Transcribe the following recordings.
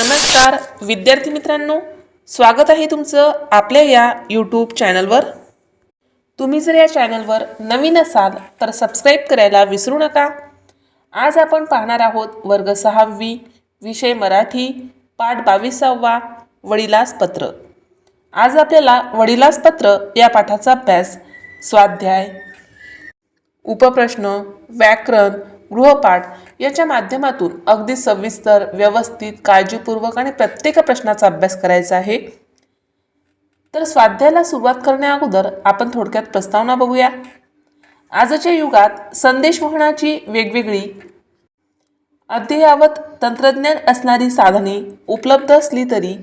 नमस्कार. विद्यार्थी मित्रांनो स्वागत आहे तुमचं आपल्या या यूट्यूब चॅनलवर तुम्ही जर या चॅनलवर नवीन असाल तर सबस्क्राईब करायला विसरू नका. आज आपण पाहणार आहोत वर्ग सहावी विषय मराठी पाठ बावीसावा वडिलास पत्र. आज आपल्याला वडिलास पत्र या पाठाचा अभ्यास स्वाध्याय उपप्रश्न व्याकरण गृहपाठ याच्या माध्यमातून अगदी सविस्तर व्यवस्थित काळजीपूर्वक आणि प्रत्येक प्रश्नाचा अभ्यास करायचा आहे. तर स्वाध्यायाला सुरुवात करण्या अगोदर आपण थोडक्यात प्रस्तावना बघूया. आजच्या युगात संदेशवहनाची वेगवेगळी अद्ययावत तंत्रज्ञान असणारी साधने उपलब्ध असली तरी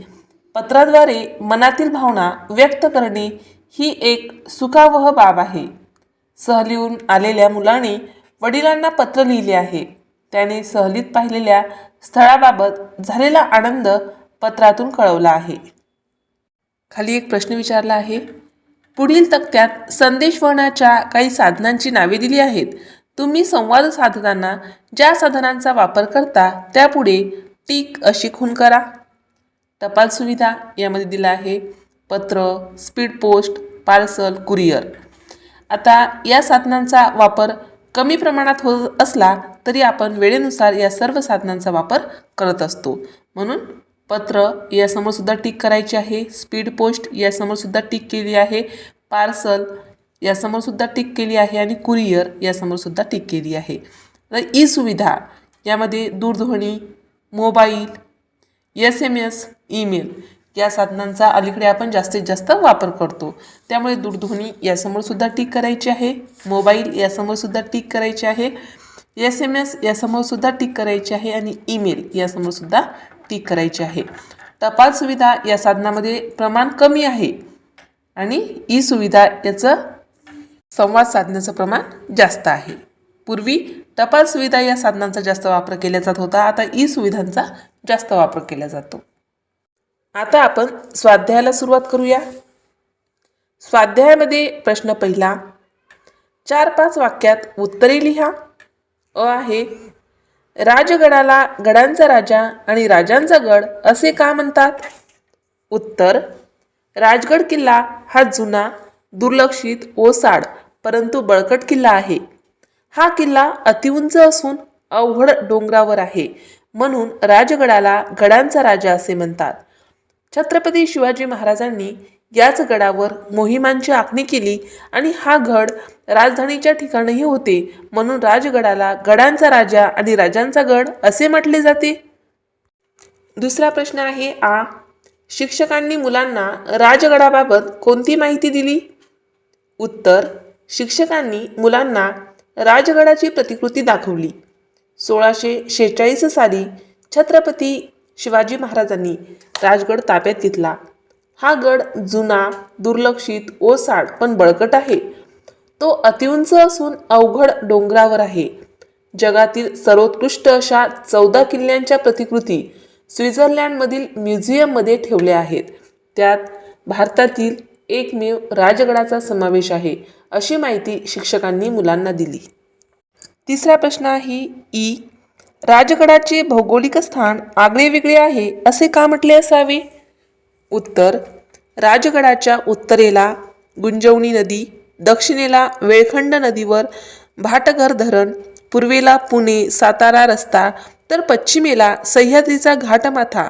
पत्राद्वारे मनातील भावना व्यक्त करणे ही एक सुखावह बाब आहे. सहलीहून आलेल्या मुलाने वडिलांना पत्र लिहिले आहे. त्याने सहलीत पाहिलेल्या स्थळाबाबत झालेला आनंद पत्रातून कळवला आहे. खाली एक प्रश्न विचारला आहे. पुढील तक्त्यात संदेशवहनाच्या काही साधनांची नावे दिली आहेत. तुम्ही संवाद साधताना ज्या साधनांचा वापर करता त्यापुढे टीक अशी खून करा. टपाल सुविधा यामध्ये दिला आहे. पत्र स्पीड पोस्ट पार्सल कुरिअर. आता या साधनांचा वापर कमी प्रमाणात होत असला तरी आपण वेळेनुसार या सर्व साधनांचा वापर करत असतो. म्हणून पत्र यासमोरसुद्धा टिक करायची आहे. स्पीड पोस्ट यासमोरसुद्धा टिक केली आहे. पार्सल यासमोरसुद्धा टिक केली आहे आणि कुरिअर यासमोरसुद्धा टिक केली आहे. तर ई सुविधा यामध्ये दूरध्वनी mobile S M S email या साधनांचा अलीकडे आपण जास्तीत जास्त वापर करतो. त्यामुळे दूरध्वनी यासमोर सुद्धा टिक करायची आहे. मोबाईल यासमोर सुद्धा टिक करायची आहे. एस एम एस यासमोर सुद्धा टिक करायची आहे आणि ईमेल यासमोर सुद्धा टिक करायची आहे. टपाल सुविधा या साधनामध्ये प्रमाण कमी आहे आणि ई सुविधा याचं संवाद साधण्याचं प्रमाण जास्त आहे. पूर्वी टपाल सुविधा या साधनांचा जास्त वापर केला जात होता. आता ई सुविधांचा जास्त वापर केला जातो. आता आपण स्वाध्यायाला सुरुवात करूया. स्वाध्यायामध्ये प्रश्न पहिला चार पाच वाक्यात उत्तरे लिहा. अ आहे राजगडाला गडांचा राजा आणि राजांचा गड असे का म्हणतात? उत्तर राजगड किल्ला हा जुना दुर्लक्षित ओसाड परंतु बळकट किल्ला आहे. हा किल्ला अतिउंच असून अवघड डोंगरावर आहे. म्हणून राजगडाला गडांचा राजा असे म्हणतात. छत्रपती शिवाजी महाराजांनी याच गडावर मोहिमांची आखणी केली आणि हा गड राजधानीच्या ठिकाणीही होते म्हणून राजगडाला गडांचा राजा आणि राजांचा गड असे म्हटले जाते. दुसरा प्रश्न आहे आ शिक्षकांनी मुलांना राजगडाबाबत कोणती माहिती दिली? उत्तर शिक्षकांनी मुलांना राजगडाची प्रतिकृती दाखवली. सोळाशे शेहेचाळीस साली छत्रपती शिवाजी महाराजांनी राजगड ताब्यात घेतला. हा गड जुना दुर्लक्षित ओसाड पण बळकट आहे. तो अतिउंच असून अवघड डोंगरावर आहे. जगातील सर्वोत्कृष्ट अशा चौदा किल्ल्यांच्या प्रतिकृती स्वित्झर्लंडमधील म्युझियममध्ये ठेवल्या आहेत. त्यात भारतातील एकमेव राजगडाचा समावेश आहे अशी माहिती शिक्षकांनी मुलांना दिली. तिसरा प्रश्न आहे ई. राजगडाचे भौगोलिक स्थान आगळे वेगळे आहे असे का म्हटले असावे? उत्तर राजगडाच्या उत्तरेला गुंजवणी नदी दक्षिणेला वेळखंड नदीवर भाटघर धरण पूर्वेला पुणे सातारा रस्ता तर पश्चिमेला सह्याद्रीचा घाटमाथा.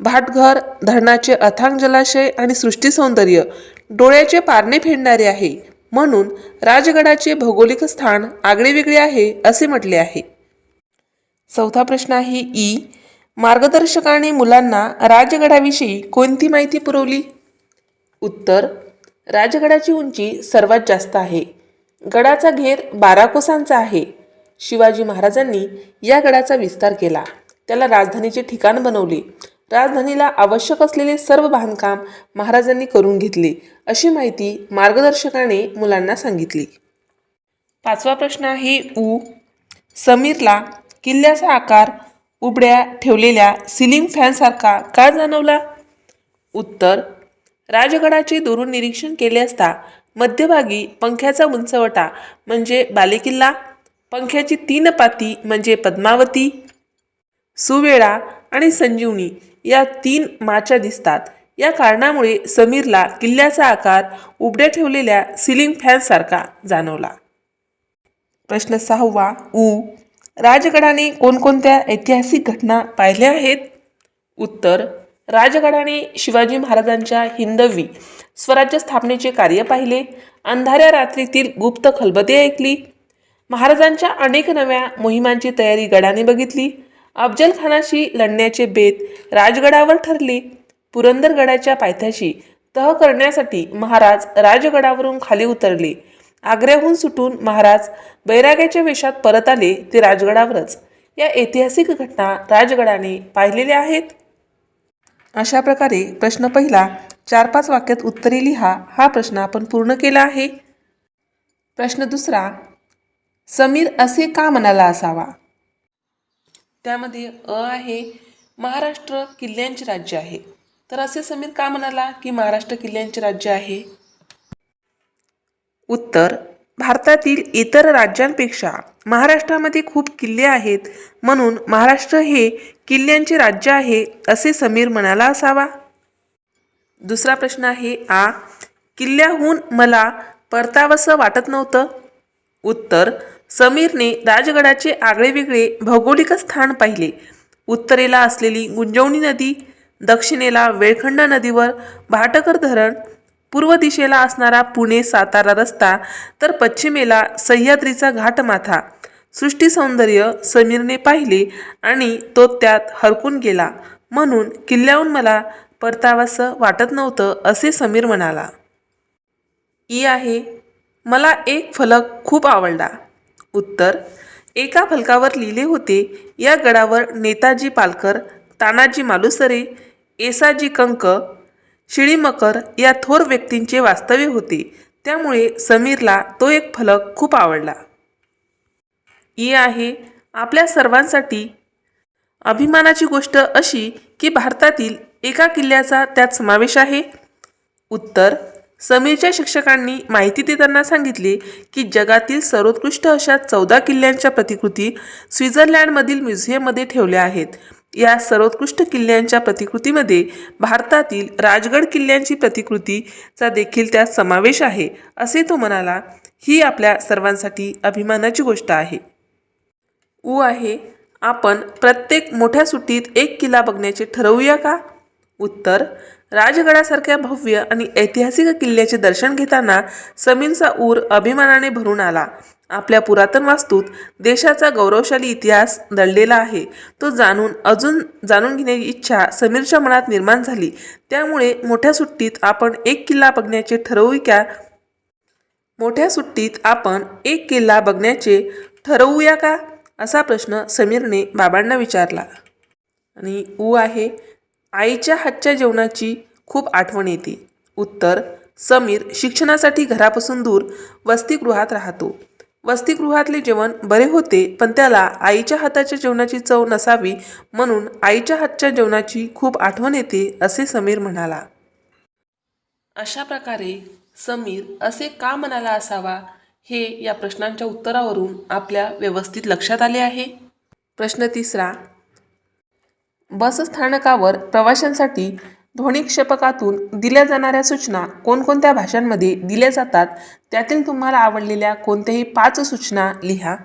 भाटघर धरणाचे अथांग जलाशय आणि सृष्टी सौंदर्य डोळ्याचे पारणे फेडणारे आहे. म्हणून राजगडाचे भौगोलिक स्थान आगळेवेगळे आहे असे म्हटले आहे. चौथा प्रश्न आहे ई. मार्गदर्शकाने मुलांना राजगडाविषयी कोणती माहिती पुरवली? उत्तर राजगडाची उंची सर्वात जास्त आहे. गडाचा घेर बारा कोसांचा आहे. शिवाजी महाराजांनी या गडाचा विस्तार केला. त्याला राजधानीचे ठिकाण बनवले. राजधानीला आवश्यक असलेले सर्व बांधकाम महाराजांनी करून घेतले अशी माहिती मार्गदर्शकाने मुलांना सांगितली. पाचवा प्रश्न आहे ऊ समीरला किल्ल्याचा आकार उबड्या ठेवलेल्या सिलिंग फॅनसारखा का जाणवला? उत्तर राजगडाचे दुरून निरीक्षण केले असता मध्यभागी पंख्याचा उंचवटा म्हणजे बालेकिल्ला पंख्याची तीन पाती म्हणजे पद्मावती सुवेळा आणि संजीवनी या तीन माच्या दिसतात. या कारणामुळे समीरला किल्ल्याचा आकार उबड्या ठेवलेल्या सिलिंग फॅनसारखा जाणवला. प्रश्न सहावा उ. राजगडाने कोणकोणत्या ऐतिहासिक घटना पाहिल्या आहेत? उत्तर राजगडाने शिवाजी महाराजांच्या हिंदवी स्वराज्य स्थापनेचे कार्य पाहिले अंधाऱ्या रात्रीतील गुप्त खलबते ऐकली महाराजांच्या अनेक नव्या मोहिमांची तयारी गडाने बघितली अफजल खानाशी लढण्याचे बेत राजगडावर ठरले पुरंदरगडाच्या पायथ्याशी तह करण्यासाठी महाराज राजगडावरून खाली उतरले आग्र्याहून सुटून महाराज बैराग्याच्या वेशात परत आले ते राजगडावरच. या ऐतिहासिक घटना राजगडाने पाहिलेल्या आहेत. अशा प्रकारे प्रश्न पहिला चार पाच वाक्यात उत्तरे लिहा हा प्रश्न आपण पूर्ण केला आहे. प्रश्न दुसरा समीर असे का म्हणाला असावा? त्यामध्ये अ आहे महाराष्ट्र किल्ल्यांचे राज्य आहे. तर असे समीर का म्हणाला की महाराष्ट्र किल्ल्यांचे राज्य आहे? उत्तर भारतातील इतर राज्यांपेक्षा महाराष्ट्रामध्ये खूप किल्ले आहेत. म्हणून महाराष्ट्र हे किल्ल्यांचे राज्य आहे असे समीर म्हणाला असावा. दुसरा प्रश्न आहे आ किल्ल्याहून मला परतावंसं वाटत नव्हतं? उत्तर समीरने राजगडाचे आगळेवेगळे भौगोलिक स्थान पाहिले. उत्तरेला असलेली गुंजवणी नदी दक्षिणेला वेळखंड नदीवर भाटकर धरण पूर्व दिशेला असणारा पुणे सातारा रस्ता तर पश्चिमेला सह्याद्रीचा घाटमाथा. सृष्टी सौंदर्य समीरने पाहिले आणि तो त्यात हरकून गेला. म्हणून किल्ल्याहून मला परतावासं वाटत नव्हतं असे समीर म्हणाला. ई आहे. मला एक फलक खूप आवडला. उत्तर एका फलकावर लिहिले होते या गडावर नेताजी पालकर तानाजी मालुसरे एसाजी कंक शिळीमकर या थोर व्यक्तींचे वास्तव्य होते. त्यामुळे समीरला तो एक फलक खूप आवडला. ई आहे आपल्या सर्वांसाठी. अभिमानाची गोष्ट अशी की भारतातील एका किल्ल्याचा त्यात समावेश आहे. उत्तर. समीरच्या शिक्षकांनी माहिती देताना सांगितले की जगातील सर्वोत्कृष्ट अशा चौदा किल्ल्यांच्या प्रतिकृती स्वित्झर्लंडमधील म्युझियममध्ये ठेवल्या आहेत. या सर्वोत्कृष्ट किल्ल्यांच्या प्रतिकृतीमध्ये भारतातील राजगड किल्ल्यांची प्रतिकृतीचा देखील त्यात समावेश आहे असे तो म्हणाला ही आपल्या सर्वांसाठी अभिमानाची गोष्ट आहे. ऊ आहे आपण प्रत्येक मोठ्या सुट्टीत एक किल्ला बघण्याचे ठरवूया का? उत्तर राजगडासारख्या भव्य आणि ऐतिहासिक किल्ल्याचे दर्शन घेताना समीरचा ऊर अभिमानाने भरून आला. आपल्या पुरातन वास्तूत देशाचा गौरवशाली इतिहास दडलेला आहे. तो जाणून अजून जाणून घेण्याची इच्छा समीरच्या मनात निर्माण झाली. त्यामुळे मोठ्या सुट्टीत आपण एक किल्ला बघण्याचे ठरवू का मोठ्या सुट्टीत आपण एक किल्ला बघण्याचे ठरवूया का? असा प्रश्न समीरने बाबांना विचारला. आणि ऊ आहे आईच्या हातच्या जेवणाची खूप आठवण येते. उत्तर समीर शिक्षणासाठी घरापासून दूर वसतिगृहात राहतो. वसतिगृहातले जेवण बरे होते पण त्याला आईच्या हाताच्या जेवणाची चव नसावी म्हणून आईच्या हातच्या जेवणाची खूप आठवण येते असे समीर म्हणाला. अशा प्रकारे समीर असे का म्हणाला असावा हे या प्रश्नांच्या उत्तरावरून आपल्या व्यवस्थित लक्षात आले आहे. प्रश्न तिसरा बसस्थानकावर प्रवाशांसाठी ध्वनिक्षेपकातून दिल्या जाणाऱ्या सूचना कोणकोणत्या भाषांमध्ये दिल्या जातात त्यातील तुम्हाला आवडलेल्या कोणत्याही पाच सूचना लिहा.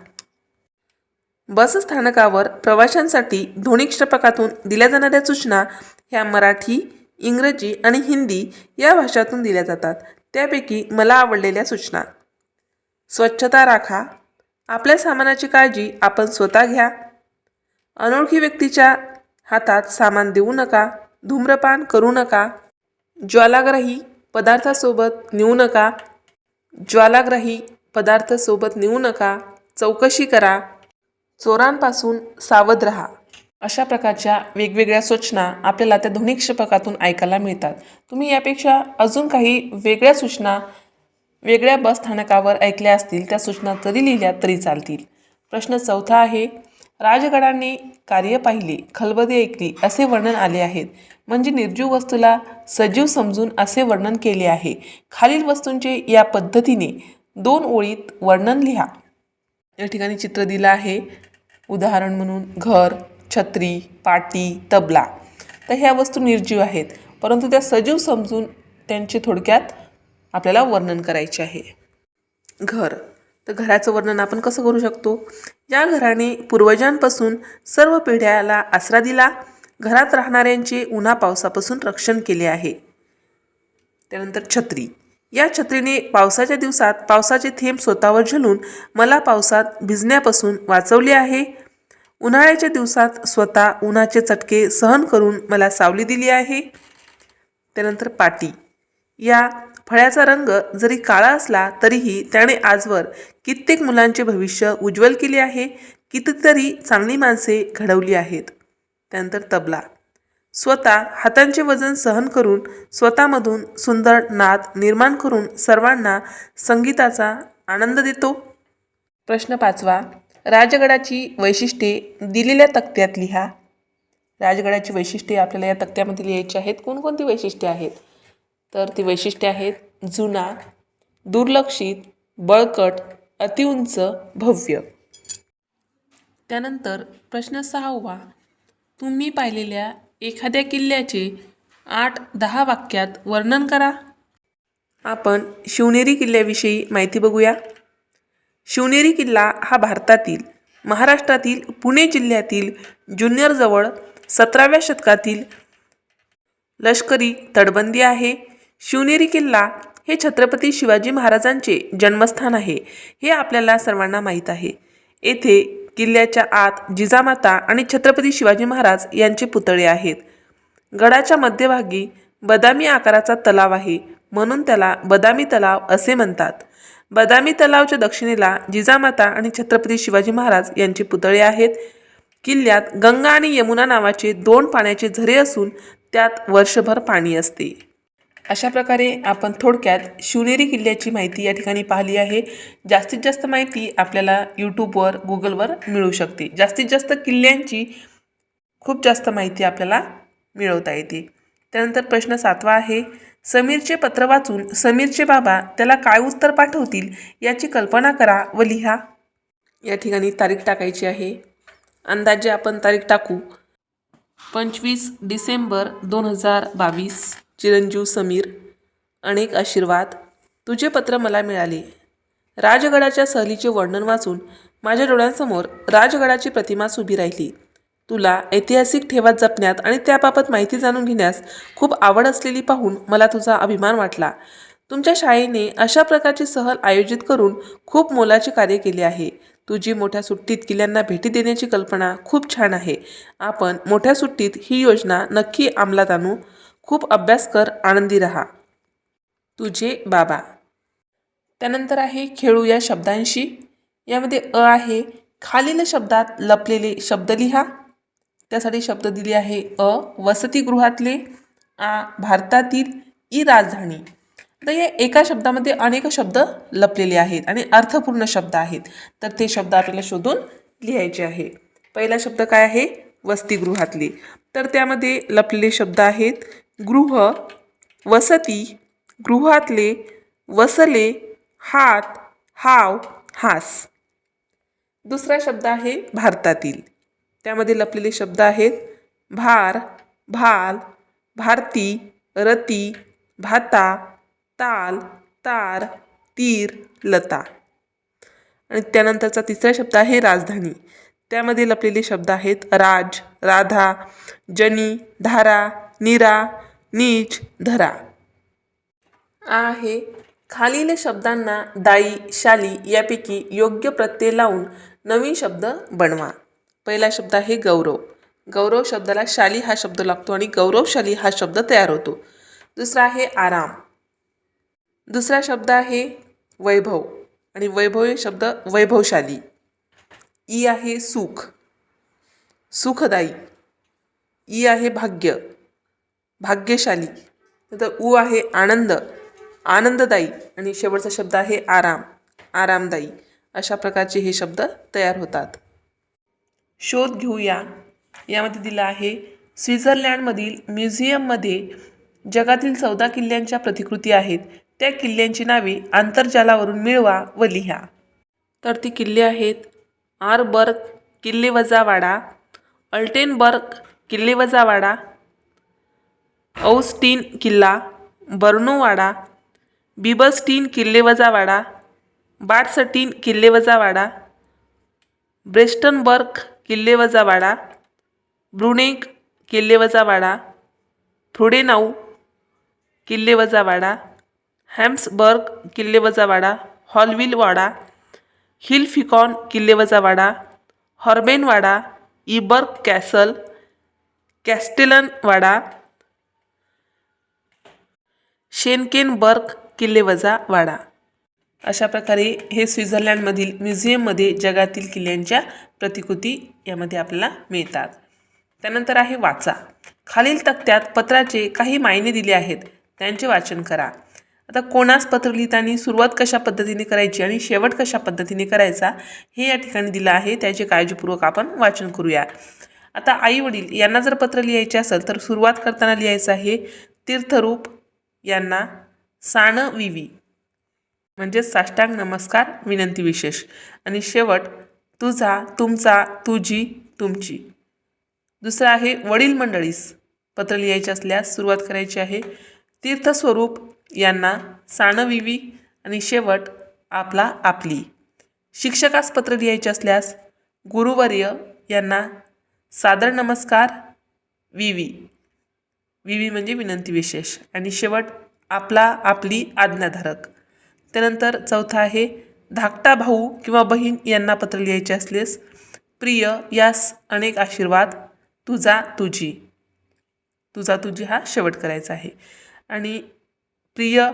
बसस्थानकावर प्रवाशांसाठी ध्वनिक्षेपकातून दिल्या जाणाऱ्या सूचना ह्या मराठी इंग्रजी आणि हिंदी या भाषातून दिल्या जातात. त्यापैकी मला आवडलेल्या सूचना. स्वच्छता राखा. आपल्या सामानाची काळजी आपण स्वतः घ्या. अनोळखी व्यक्तीच्या हातात सामान देऊ नका. धूम्रपान करू नका. ज्वालाग्राही पदार्थासोबत नेऊ नका. ज्वालाग्राही पदार्थासोबत नेऊ नका. चौकशी करा. चोरांपासून सावध रहा. अशा प्रकारच्या वेगवेगळ्या सूचना आपल्याला त्या ध्वनिक्षेपकातून ऐकायला मिळतात. तुम्ही यापेक्षा अजून काही वेगळ्या सूचना वेगळ्या बस स्थानकावर ऐकल्या असतील त्या सूचना जरी लिहिल्या तरी चालतील. प्रश्न चौथा आहे राजगडाने कार्य पाहिले खलबदी ऐकली असे वर्णन आले आहेत. म्हणजे निर्जीव वस्तूला सजीव समजून असे वर्णन केले आहे. खालील वस्तूंचे या पद्धतीने दोन ओळीत वर्णन लिहा. या ठिकाणी चित्र दिलं आहे. उदाहरण म्हणून घर छत्री पाटी तबला. तर ह्या वस्तू निर्जीव आहेत. परंतु त्या सजीव समजून त्यांचे थोडक्यात आपल्याला वर्णन करायचे आहे. घर. तर घराचं वर्णन आपण कसं करू शकतो? या घराने पूर्वजांपासून सर्व पिढ्याला आसरा दिला. घरात राहणाऱ्यांचे उन्हा पावसापासून रक्षण केले आहे. त्यानंतर छत्री. या छत्रीने पावसाच्या दिवसात पावसाचे थेंब स्वतःवर झेलून मला पावसात भिजण्यापासून वाचवले आहे. उन्हाळ्याच्या दिवसात स्वतः उन्हाचे चटके सहन करून मला सावली दिली आहे. त्यानंतर पाटी. या फळ्याचा रंग जरी काळा असला तरीही त्याने आजवर कित्येक मुलांचे भविष्य उज्ज्वल केले आहे कितीतरी चांगली माणसे घडवली आहेत. त्यानंतर तबला. स्वतः हातांचे वजन सहन करून स्वतःमधून सुंदर नाद निर्माण करून सर्वांना संगीताचा आनंद देतो. प्रश्न पाचवा. राजगडाची वैशिष्ट्ये दिलेल्या तक्त्यात लिहा. राजगडाची वैशिष्ट्ये आपल्याला या तक्त्यामध्ये लिहायची आहेत. कोणकोणती वैशिष्ट्ये आहेत? तर ती वैशिष्ट्ये आहेत जुना दुर्लक्षित बळकट अतिउंच भव्य. त्यानंतर प्रश्न सहावा. तुम्ही पाहिलेल्या एखाद्या किल्ल्याचे आठ दहा वाक्यात वर्णन करा. आपण शिवनेरी किल्ल्याविषयी माहिती बघूया. शिवनेरी किल्ला हा भारतातील महाराष्ट्रातील पुणे जिल्ह्यातील जुन्नरजवळ सतराव्या शतकातील लष्करी तटबंदी आहे. शिवनेरी किल्ला हे छत्रपती शिवाजी महाराजांचे जन्मस्थान आहे हे आपल्याला सर्वांना माहीत आहे. येथे किल्ल्याच्या आत जिजामाता आणि छत्रपती शिवाजी महाराज यांचे पुतळे आहेत. गडाच्या मध्यभागी बदामी आकाराचा तलाव आहे म्हणून त्याला बदामी तलाव असे म्हणतात. बदामी तलावच्या दक्षिणेला जिजामाता आणि छत्रपती शिवाजी महाराज यांचे पुतळे आहेत. किल्ल्यात गंगा आणि यमुना नावाचे दोन पाण्याचे झरे असून त्यात वर्षभर पाणी असते. अशा प्रकारे आपण थोडक्यात शिवनेरी किल्ल्याची माहिती या ठिकाणी पाहिली आहे. जास्तीत जास्त माहिती आपल्याला यूट्यूबवर गुगलवर मिळू शकते. जास्तीत जास्त किल्ल्यांची खूप जास्त माहिती आपल्याला मिळवता येते. त्यानंतर प्रश्न सातवा आहे समीरचे पत्र वाचून समीरचे बाबा त्याला काय उत्तर पाठवतील याची कल्पना करा व लिहा. या ठिकाणी तारीख टाकायची आहे. अंदाजे आपण तारीख टाकू. पंचवीस डिसेंबर दोन हजार बावीस. चिरंजीव समीर अनेक आशीर्वाद तुझे पत्र मला मिळाले. राजगडाच्या सहलीचे वर्णन वाचून माझ्या डोळ्यांसमोर राजगडाची प्रतिमाच उभी राहिली. तुला ऐतिहासिक ठेवा जपण्यात आणि त्याबाबत माहिती जाणून घेण्यास खूप आवड असलेली पाहून मला तुझा अभिमान वाटला. तुमच्या शाळेने अशा प्रकारची सहल आयोजित करून खूप मोलाचे कार्य केले आहे. तुझी मोठ्या सुट्टीत किल्ल्यांना भेटी देण्याची कल्पना खूप छान आहे. आपण मोठ्या सुट्टीत ही योजना नक्की अंमलात आणू. खूप अभ्यास कर आनंदी रहा. तुझे बाबा. त्यानंतर आहे खेळू या शब्दांशी. यामध्ये अ आहे खालील शब्दात लपलेले शब्द लिहा. त्यासाठी शब्द दिले आहे अ वसतिगृहातले आ भारतातील ई राजधानी. आता या एका शब्दामध्ये अनेक शब्द लपलेले आहेत आणि अर्थपूर्ण शब्द आहेत. तर ते शब्द आपल्याला शोधून लिहायचे आहे. पहिला शब्द काय आहे? वसतिगृहातले. तर त्यामध्ये लपलेले शब्द आहेत गृह वसती गृहातले वसले हात हाव हास. दुसरा शब्द आहे भारतातील. त्यामध्ये लपलेले शब्द आहेत भार भाल भारती रती भाता ताल तार तीर लता. आणि त्यानंतरचा तिसरा शब्द आहे राजधानी. त्यामध्ये लपलेले शब्द आहेत राज राधा जनी धारा निरा नीच धरा. आहे. खालील शब्दांना दाई शाली यापैकी योग्य प्रत्यय लावून नवीन शब्द बनवा. पहिला शब्द आहे गौरव. गौरव शब्दाला शाली हा शब्द लागतो आणि गौरवशाली हा शब्द तयार होतो. दुसरा आहे आराम. दुसरा शब्द आहे वैभव. आणि वैभव हे शब्द वैभवशाली. ई आहे सुख. सुखदायी. ई आहे भाग्य. भाग्यशाली. नंतर उ आहे आनंद आनंददायी आणि शेवटचा शब्द आहे आराम आरामदायी. अशा प्रकारचे हे शब्द तयार होतात. शोध घेऊया. यामध्ये दिला आहे स्वित्झर्लंडमधील म्युझियममध्ये जगातील चौदा किल्ल्यांच्या प्रतिकृती आहेत. त्या किल्ल्यांची नावे आंतरजालावरून मिळवा व लिहा. तर ती किल्ले आहेत आरबर्ग किल्ले वजावाडा अल्टेनबर्ग किल्लेवजावाडा औस्टीन किल्ला बर्नोवाडा बिबस्टीन किल्लेवजावाडा बाटसटीन किल्लेवजावाडा ब्रेस्टनबर्ग किल्लेवजावाडा ब्रुनेक किल्लेवजावाडा फ्रुडेनाऊ किल्लेवजावाडा हॅम्सबर्ग किल्लेवजावाडा हॉलविलवाडा हिलफिकॉन किल्लेवजावाडा हॉर्बेनवाडा इबर्ग कॅसल कॅस्टेलनवाडा शेनकेनबर्ग किल्लेवजावाडा अशा प्रकारे हे स्वित्झर्लंडमधील म्युझियममध्ये जगातील किल्ल्यांच्या प्रतिकृती यामध्ये आपल्याला मिळतात. त्यानंतर आहे वाचा. खालील तक्त्यात पत्राचे काही मायने दिले आहेत. त्यांचे वाचन करा. आता कोणास पत्र लिहिताना सुरुवात कशा पद्धतीने करायची आणि शेवट कशा पद्धतीने करायचा हे या ठिकाणी दिलं आहे. त्याचे काळजीपूर्वक आपण वाचन करूया. आता आई वडील यांना जर पत्र लिहायचे असेल तर सुरुवात करताना लिहायचं आहे तीर्थरूप यांना साण विवी म्हणजेच साष्टांग नमस्कार विनंती विशेष. आणि शेवट तुझा तुमचा तुझी तुमची. दुसरं आहे वडील मंडळीस. पत्र लिहायचे असल्यास सुरुवात करायची आहे. तीर्थस्वरूप यांना साणविवी आणि शेवट आपला आपली. शिक्षकास पत्र लिहायचे असल्यास गुरुवर्य यांना सादर नमस्कार विवी. विवी म्हणजे विनंती विशेष. आणि शेवट आपला आपली आज्ञाधारक. त्यानंतर चौथा आहे धाकटा भाऊ किंवा बहीण यांना पत्र लिहायचे असलेस प्रिय यास अनेक आशीर्वाद तुझा तुझी. तुझा तुझी हा शेवट करायचा आहे. आणि प्रिय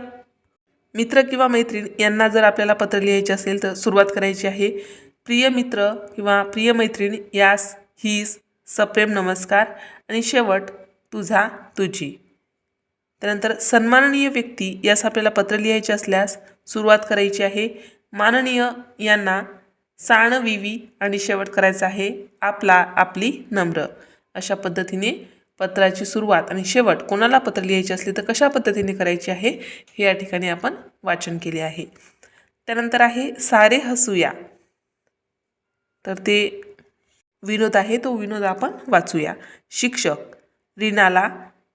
मित्र किंवा मैत्रीण यांना जर आपल्याला पत्र लिहायचे असेल तर सुरुवात करायची आहे प्रिय मित्र किंवा प्रिय मैत्रीण यास हीस सप्रेम नमस्कार. आणि शेवट तुझा तुझी. त्यानंतर सन्माननीय व्यक्ती यास आपल्याला पत्र लिहायचे असल्यास सुरुवात करायची आहे. माननीय यांना साण विवी आणि शेवट करायचा आहे. आपला आपली नम्र. अशा पद्धतीने पत्राची सुरुवात आणि शेवट कोणाला पत्र लिहायचे असले तर कशा पद्धतीने करायची आहे हे या ठिकाणी आपण वाचन केले आहे. त्यानंतर आहे सारे हसूया. तर ते विनोद आहे तो विनोद आपण वाचूया. शिक्षक रीनाला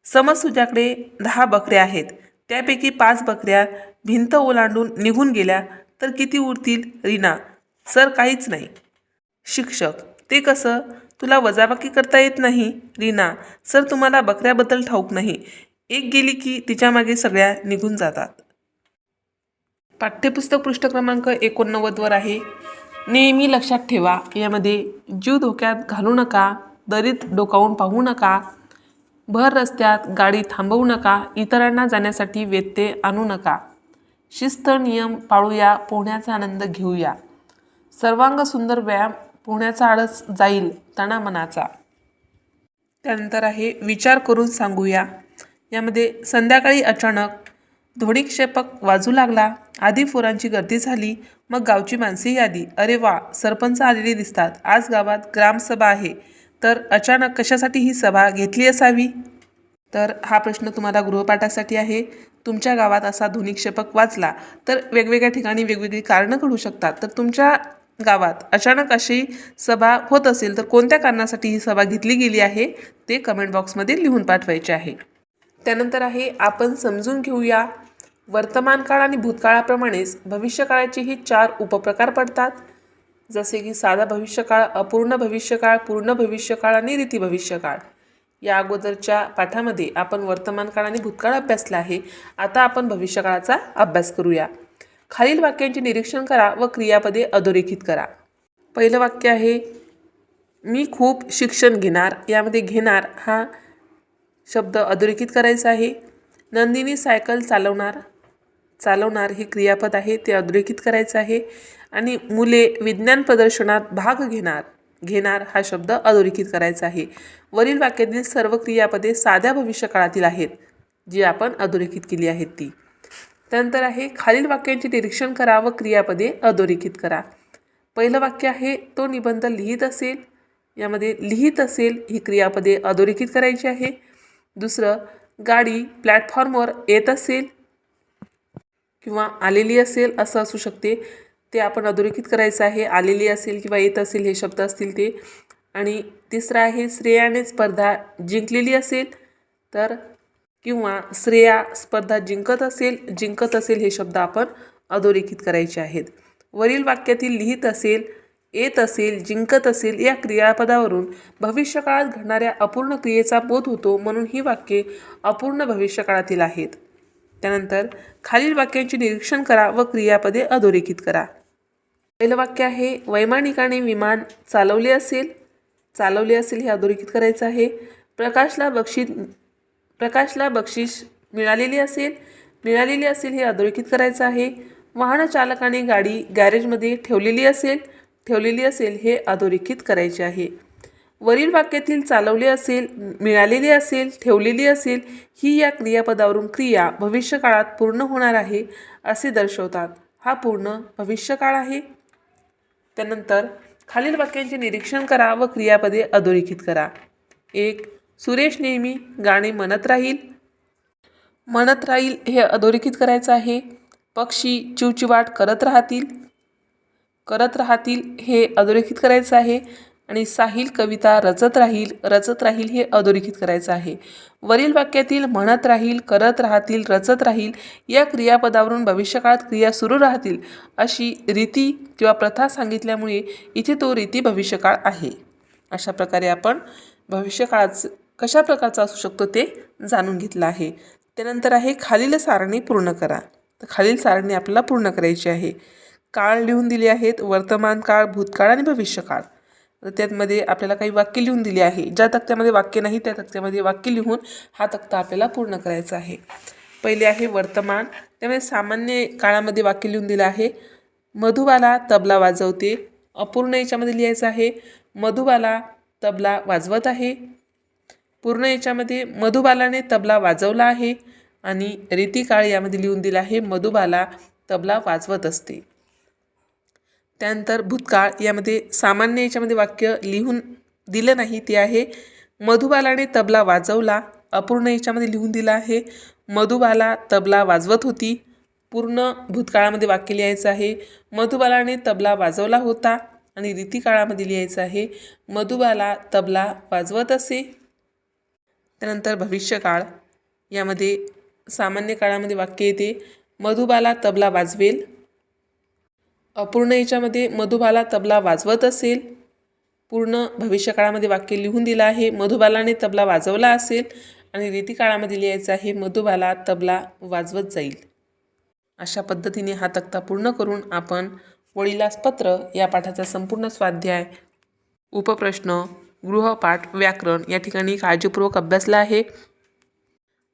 समज तुझ्याकडे दहा बकऱ्या आहेत. त्यापैकी पाच बकऱ्या भिंत ओलांडून निघून गेल्या तर किती उरतील रीना? सर काहीच नाही. शिक्षक ते कसं? तुला वजाबाकी करता येत नाही? रीना सर तुम्हाला बकऱ्याबद्दल ठाऊक नाही. एक गेली की तिच्यामागे सगळ्या निघून जातात. पाठ्यपुस्तक पृष्ठ क्रमांक एकोणनव्वदवर आहे. नेहमी लक्षात ठेवा यामध्ये जीव धोक्यात घालू नका दरीत डोकावून पाहू नका भर रस्त्यात गाडी थांबवू नका इतरांना जाण्यासाठी व्यत्यय आणू नका. शिस्त नियम पाळूया पोहण्याचा आनंद घेऊया. सर्वांग सुंदर व्यायाम पोहण्याचा आळस जाईल तणामनाचा. त्यानंतर आहे विचार करून सांगूया. यामध्ये संध्याकाळी अचानक ध्वनिक्षेपक वाजू लागला. आधी फोरांची गर्दी झाली मग गावची माणसे आली. अरे वा सरपंच आलेले दिसतात. आज गावात ग्रामसभा आहे. तर अचानक कशासाठी ही सभा घेतली असावी? तर हा प्रश्न तुम्हाला गृहपाठासाठी आहे. तुमच्या गावात असा ध्वनिक्षेपक वाचला तर वेगवेगळ्या ठिकाणी वेगवेगळी कारणं घडू शकतात. तर तुमच्या गावात अचानक अशी सभा होत असेल तर कोणत्या कारणासाठी ही सभा घेतली गेली आहे? ते कमेंट बॉक्समध्ये लिहून पाठवायचे आहे. त्यानंतर आहे आपण समजून घेऊया. वर्तमान काळ आणि भूतकाळाप्रमाणेच भविष्यकाळाचेही चार उपप्रकार पडतात. जसे की साधा भविष्यकाळ अपूर्ण भविष्यकाळ पूर्ण भविष्यकाळ आणि रीती भविष्यकाळ. या अगोदरच्या पाठामध्ये आपण वर्तमान काळ आणि भूतकाळ अभ्यासला आहे. आता आपण भविष्यकाळाचा अभ्यास करूया. खालील वाक्यांचे निरीक्षण करा व क्रियापदे अधोरेखित करा. पहिलं वाक्य आहे मी खूप शिक्षण घेणार. यामध्ये घेणार हा शब्द अधोरेखित करायचा आहे. नंदिनी सायकल चालवणार चालवणार हे क्रियापद आहे ते अधोरेखित करायचं आहे. आणि मुले विज्ञान प्रदर्शनात भाग घेणार घेणार हा शब्द अधोरेखित करायचा आहे. वरील वाक्यातील सर्व क्रियापदे साध्या भविष्यकाळातील आहेत जी आपण अधोरेखित केली आहेत ती. त्यानंतर आहे खालील वाक्यांचे निरीक्षण करा व क्रियापदे अधोरेखित करा. पहिलं वाक्य आहे तो निबंध लिहित असेल यामध्ये लिहित असेल ही क्रियापदे अधोरेखित करायची आहे. दुसरं गाडी प्लॅटफॉर्मवर येत असेल किंवा आलेली असेल असं असू शकते. ते आपण अधोरेखित करायचं आहे. आलेली असेल किंवा येत असेल हे शब्द असतील ते. आणि तिसरं आहे श्रेयाने स्पर्धा जिंकलेली असेल तर किंवा श्रेया स्पर्धा जिंकत असेल जिंकत असेल हे शब्द आपण अधोरेखित करायचे आहेत. वरील वाक्यातील लिहित असेल येत असेल जिंकत असेल या क्रियापदावरून भविष्यकाळात घडणाऱ्या अपूर्ण क्रियेचा बोध होतो म्हणून ही वाक्ये अपूर्ण भविष्यकाळातील आहेत. त्यानंतर खालील वाक्यांचे निरीक्षण करा व क्रियापदे अधोरेखित करा. पहिलं वाक्य आहे वैमानिकाने विमान चालवले असेल चालवले असेल हे अधोरेखित करायचं आहे. प्रकाशला बक्षीस प्रकाशला बक्षीस मिळालेली असेल मिळालेली असेल हे अधोरेखित करायचं आहे. वाहन चालकाने गाडी गॅरेजमध्ये ठेवलेली असेल ठेवलेली असेल हे अधोरेखित करायचे आहे. वरील वाक्यातील चालवले असेल मिळालेली असेल ठेवलेली असेल ही या क्रियापदावरून क्रिया भविष्यकाळात पूर्ण होणार आहे असे दर्शवतात. हा पूर्ण भविष्यकाळ आहे. त्यानंतर खालील वाक्यांचे निरीक्षण करा व क्रियापदे अधोरेखित करा. एक सुरेश नेहमी गाणे म्हणत राहील. म्हणत राहील हे अधोरेखित करायचं आहे. पक्षी चिवचिवाट करत राहतील. करत राहतील हे अधोरेखित करायचं आहे. आणि साहिल कविता रचत राहील रचत राहील हे अधोरेखित करायचं आहे. वरील वाक्यातील म्हणत राहील करत राहतील रचत राहील या क्रियापदावरून भविष्यकाळात क्रिया सुरू राहतील अशी रीती किंवा प्रथा सांगितल्यामुळे इथे तो रीती भविष्यकाळ आहे. अशा प्रकारे आपण भविष्यकाळाचं कशा प्रकारचा असू शकतो ते जाणून घेतलं आहे. त्यानंतर आहे खालील सारणी पूर्ण करा. तर खालील सारणी आपल्याला पूर्ण करायची आहे. काळ लिहून दिले आहेत वर्तमान काळ भूतकाळ आणि भविष्यकाळ. त्यातमध्ये त्यामध्ये आपल्याला काही वाक्य लिहून दिली आहे. ज्या तक्त्यामध्ये वाक्य नाही त्या तक्त्यामध्ये वाक्य लिहून हा तक्ता आपल्याला पूर्ण करायचा आहे. पहिले आहे वर्तमान. त्यामुळे सामान्य काळामध्ये वाक्य लिहून दिलं आहे. मधुबाला तबला वाजवते. अपूर्ण याच्यामध्ये लिहायचं आहे मधुबाला तबला वाजवत आहे. पूर्ण याच्यामध्ये मधुबालाने तबला वाजवला आहे. आणि रीतिकाळ यामध्ये लिहून दिला आहे मधुबाला तबला वाजवत असते. त्यानंतर भूतकाळ यामध्ये सामान्य याच्यामध्ये वाक्य लिहून दिलं नाही ते आहे मधुबालाने तबला वाजवला. अपूर्ण याच्यामध्ये लिहून दिलं आहे मधुबाला तबला वाजवत होती. पूर्ण भूतकाळामध्ये वाक्य लिहायचं आहे मधुबालाने तबला वाजवला होता. आणि रीतिकाळामध्ये लिहायचं आहे मधुबाला तबला वाजवत असे. त्यानंतर भविष्यकाळ यामध्ये सामान्य काळामध्ये वाक्य येते मधुबाला तबला वाजवेल. अपूर्ण याच्यामध्ये मधुबाला तबला वाजवत असेल. पूर्ण भविष्यकाळामध्ये वाक्य लिहून दिलं आहे. मधुबालाने तबला वाजवला असेल आणि रीतिकाळामध्ये लिहायचं आहे मधुबाला तबला वाजवत जाईल. अशा पद्धतीने हा तक्ता पूर्ण करून आपण वडिलास पत्र या पाठाचा संपूर्ण स्वाध्याय उपप्रश्न गृहपाठ व्याकरण या ठिकाणी काळजीपूर्वक अभ्यासला आहे.